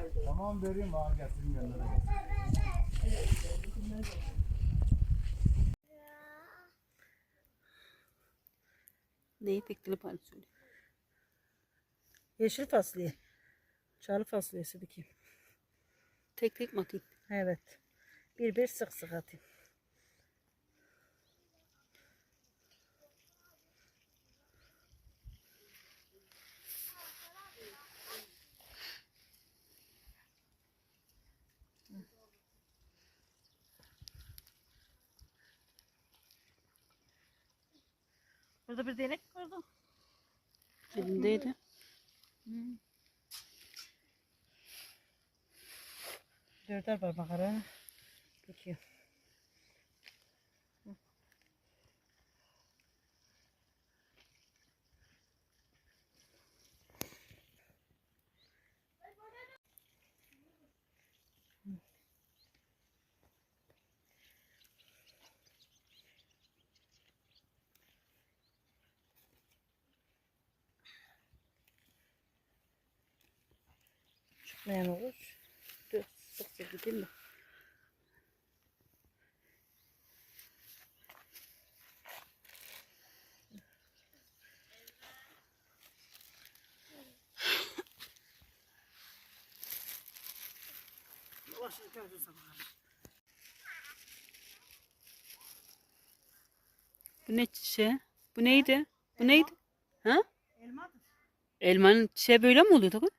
Verdi. Tamam vereyim bana getireyim yanına. Neyi tekli payı söyle. Yeşil fasulye. Çalı fasulyesi dikeyim. Tek tek mi atayım? Evet. Bir bir sık sık atayım. Burada bir denek vardı. Elimdeydi. Dörder parmak ara. Peki. Çıkmayan olur. Dur, sık sık gideyim mi? Bu ne şey? Bu neydi? Bu neydi? Ha? Elmadır. Elmanın çiçeği böyle mi oluyor? Takın?